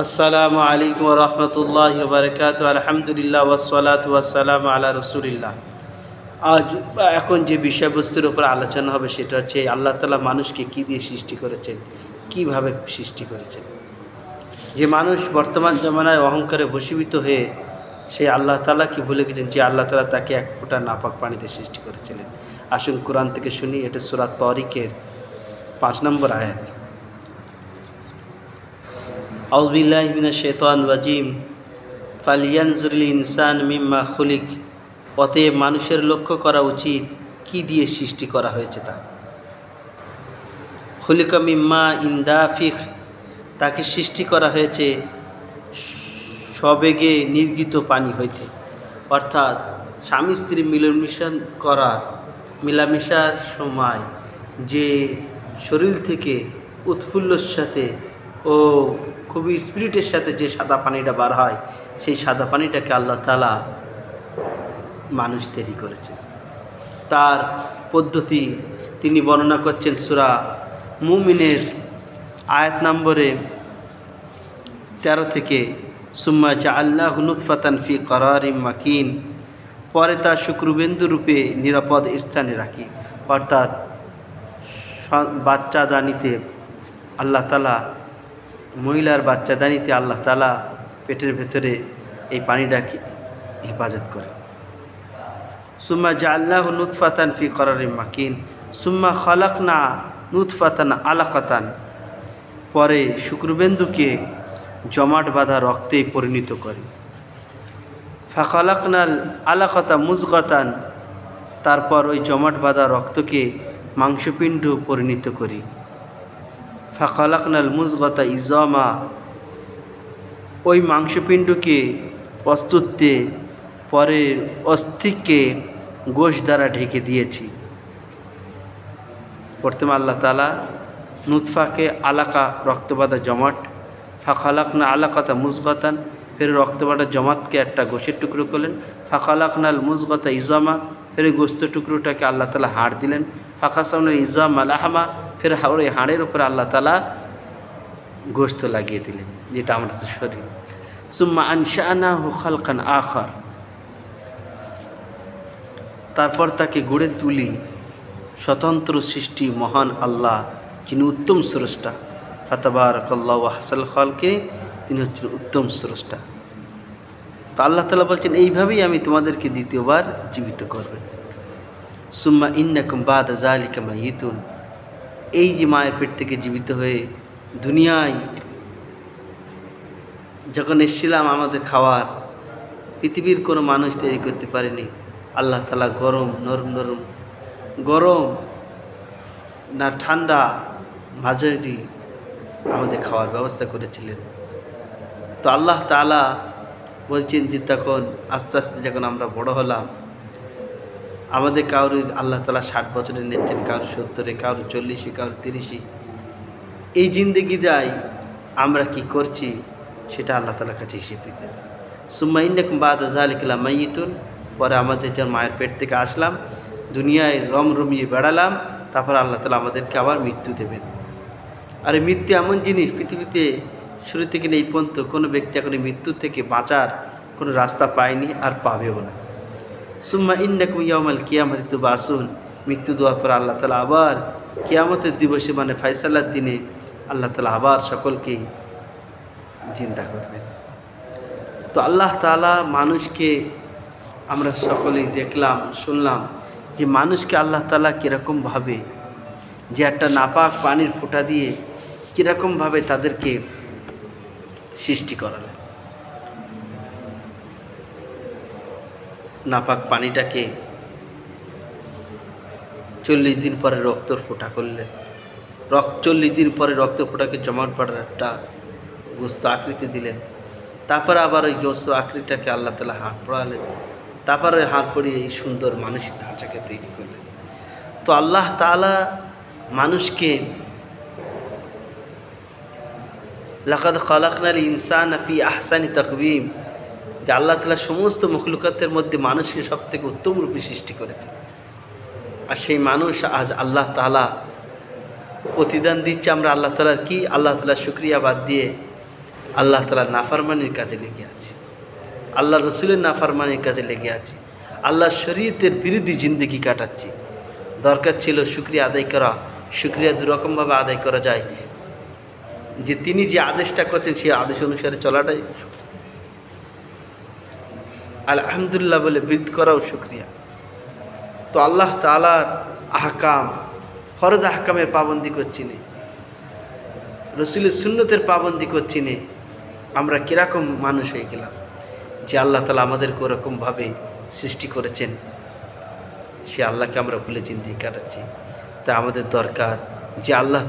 আসসালামু আলাইকুম রহমতুল্লাহ বারকাত আলহামদুলিল্লাহ ওয়াসালাত ওয়াসালাম আলা রসুলিল্লাহ। আজ এখন যে বিষয়বস্তুর উপর আলোচনা হবে সেটা হচ্ছে আল্লাহ তালা মানুষকে কী দিয়ে সৃষ্টি করেছেন? কীভাবে সৃষ্টি করেছেন? যে মানুষ বর্তমান জমানায় অহংকারে বশীভূত হয়ে সেই আল্লাহ তালা কি ভুলে গেছেন যে আল্লাহ তালা তাকে এক ফোঁটা নাপাক পানিতে সৃষ্টি করেছিলেন? আসুন কোরআন থেকে শুনি, এটা সুরাত তরিকের পাঁচ নম্বর আয়াত। আউজবিল্লাহ মিনা শেতান ওয়াজিম ফালিয়ানজুরুল ইনসান মিম্মা খুলিক। অতএব মানুষের লক্ষ্য করা উচিত, কি দিয়ে সৃষ্টি করা হয়েছে তা। খুলিকা মিম্মা ইন্দাফিক তাকে সৃষ্টি করা হয়েছে সবেগে নির্গিত পানি হইতে। অর্থাৎ স্বামী স্ত্রী মিলনমিশন করার মেলামেশার সময় যে শরীর থেকে উৎফুল্লর সাথে ও খুবই স্পিরিটের সাথে যে সাদা পানিটা বার হয়, সেই সাদা পানিটাকে আল্লাহ তালা মানুষ তৈরি করেছে তার পদ্ধতি তিনি বর্ণনা করছেন সুরা মুমিনের আয়াত নম্বরে তেরো থেকে, সুম্মা জা আল্লাহ নুৎফাতান ফি করার মাকিন, পরে তা শুক্রবিন্দু রূপে নিরাপদ স্থানে রাখি। অর্থাৎ বাচ্চা দানিতে আল্লাহ তালা মহিলার বাচ্চা দানিতে আল্লাহ তালা পেটের ভেতরে এই পানিটাকে হেফাজত করে। সুম্মা জা আল্লাহ নুৎফাতান ফি করার মাকিন। সুম্মা খলাক না নুৎফাতান আলাকাতান। পরে শুক্রবেন্দুকে জমাট বাঁধা রক্তে পরিণত করে। ফাখালাকনাল আলাকতা মুজগতান। তারপর ওই জমাট বাঁধা রক্তকে মাংসপিণ্ড পরিণত করি। ফাখালাকনাল মুজগতা ইজমা। ওই মাংসপিণ্ডকে অস্তিত্বে পরের অস্থিকে গোশ দ্বারা ঢেকে দিয়েছি। প্রথমে আল্লাহ তালা নুৎফাকে আলাকা রক্তবাদা জমাট, ফাখালাকনা আলাকাতা মুজগতান, ফের রক্তবাদা জমাতকে একটা গোশের টুকরো করলেন, ফাখালাকনাল মুজগতা ইজামা, ফের গোস্ত টুকরোটাকে আল্লাহ তালা হাড় দিলেন ফাঁকা সামনের ইজাম আলাহামা ফের ওই হাড়ের উপরে আল্লাহ তালা গোস্ত লাগিয়ে দিলেন, যেটা আমাদের শরীর। সুম্মা আনশানা হু খালকান আখার। তারপর তাকে গড়ে তুলি স্বতন্ত্র সৃষ্টি মহান আল্লাহ, যিনি উত্তম স্রষ্টা। ফাতাবার কল্লা হাসাল খালকে, তিনি হচ্ছেন উত্তম স্রষ্টা। তো আল্লাহ তালা বলছেন, এইভাবেই আমি তোমাদেরকে দ্বিতীয়বার জীবিত করবে। সুম্মা ইন্নাকুম বাদ জালিকামা ইতুন এই যে মায়ের পেট থেকে জীবিত হয়ে দুনিয়ায় যখন এসেছিলাম আমাদের খাওয়ার, পৃথিবীর কোনো মানুষ তৈরি করতে পারেনি। আল্লাহ তালা গরম, নরম নরম, গরম না ঠান্ডা মাঝারি আমাদের খাওয়ার ব্যবস্থা করেছিলেন। তো আল্লাহ তালা বলছেন যে তখন আস্তে আস্তে যখন আমরা বড় হলাম আমাদের কারোর আল্লাহ তালা ষাট বছরের নিচ্ছেন কারোর সত্তরে কারোর চল্লিশে কারোর তিরিশে। এই জিন্দগি যাই আমরা কি করছি সেটা আল্লাহ তালার কাছে হিসেব দিতে সুম্মা ইন্নাকুম বাদ জালিকাল্লা মাইতুন পরে আমাদের যখন মায়ের পেট থেকে আসলাম, দুনিয়ায় রম রমিয়ে বেড়ালাম, তারপর আল্লাহ তালা আমাদেরকে আবার মৃত্যু দেবেন। আর মৃত্যু এমন জিনিস, পৃথিবীতে শুরু থেকে এই পর্যন্ত কোনো ব্যক্তি এখন মৃত্যু থেকে বাঁচার কোনো রাস্তা পায়নি আর পাবেও না। সুম্মা ইন্নাকুম ইয়ামাল কিয়ামত তু বাসুন মৃত্যু দেওয়ার পর আল্লাহ তালা আবার কিয়ামতের দিবসে মানে ফাইসালার দিনে আল্লাহ তালা আবার সকলকেই চিন্তা করবেন। তো আল্লাহ তালা মানুষকে আমরা সকলেই দেখলাম, শুনলাম যে মানুষকে আল্লাহ তালা কীরকমভাবে যে একটা নাপাক পানির ফোঁটা দিয়ে কীরকমভাবে তাদেরকে সৃষ্টি করালেন। নাপাক পানিটাকে চল্লিশ দিন পরে রক্তর ফোঁটা করলেন। রক্ত, চল্লিশ দিন পরে রক্ত ফোঁটাকে জমাট পাড়ার একটা গোস্ত আকৃতি দিলেন। তারপরে আবার ওই গোস্ত আকৃতিটাকে আল্লাহ তালা হাত পড়ালেন। তারপরে হাত পড়িয়ে এই সুন্দর মানুষের ধাঁচাকে তৈরি করলেন। তো আল্লাহ তালা মানুষকে লাকাদ খালাকনাল ইনসান ফি আহসানি তকবিম যে আল্লাহ তালা সমস্ত মখলুকাতের মধ্যে মানুষকে সব থেকে উত্তম রূপে সৃষ্টি করেছে। আর সেই মানুষ আজ আল্লাহ তালা প্রতিদান দিচ্ছে, আমরা আল্লাহ তালার কি? আল্লাহ তালার শুক্রিয়া বাদ দিয়ে আল্লাহ তালার নাফারমানির কাজে লেগে আছি। আল্লাহ রসুলের নাফারমানির কাজে লেগে আছি। আল্লাহ শরীয়তের বিরোধী জিন্দগি কাটাচ্ছি। দরকার ছিল শুক্রিয়া আদায় করা, শুক্রিয়া দুরকমভাবে আদায় করা যায়। যে তিনি যে আদেশটা করছেন, সেই আদেশ অনুসারে চলাটাই আলহামদুলিল্লাহ বলে বৃদ্ধ করাও শুক্রিয়া। তো আল্লাহ তালার আহকাম, ফরজ আহকামের পাবন্দি করছি নে। রসুলের সুন্নতের পাবন্দি করছি নে। আমরা কীরকম মানুষ হয়ে গেলাম যে আল্লাহ তালা আমাদেরকে ওরকমভাবে সৃষ্টি করেছেন। সে আল্লাহকে আমরা ভুলে চিন্তিয়ে কাটাচ্ছি। তা আমাদের দরকার যে আল্লাহ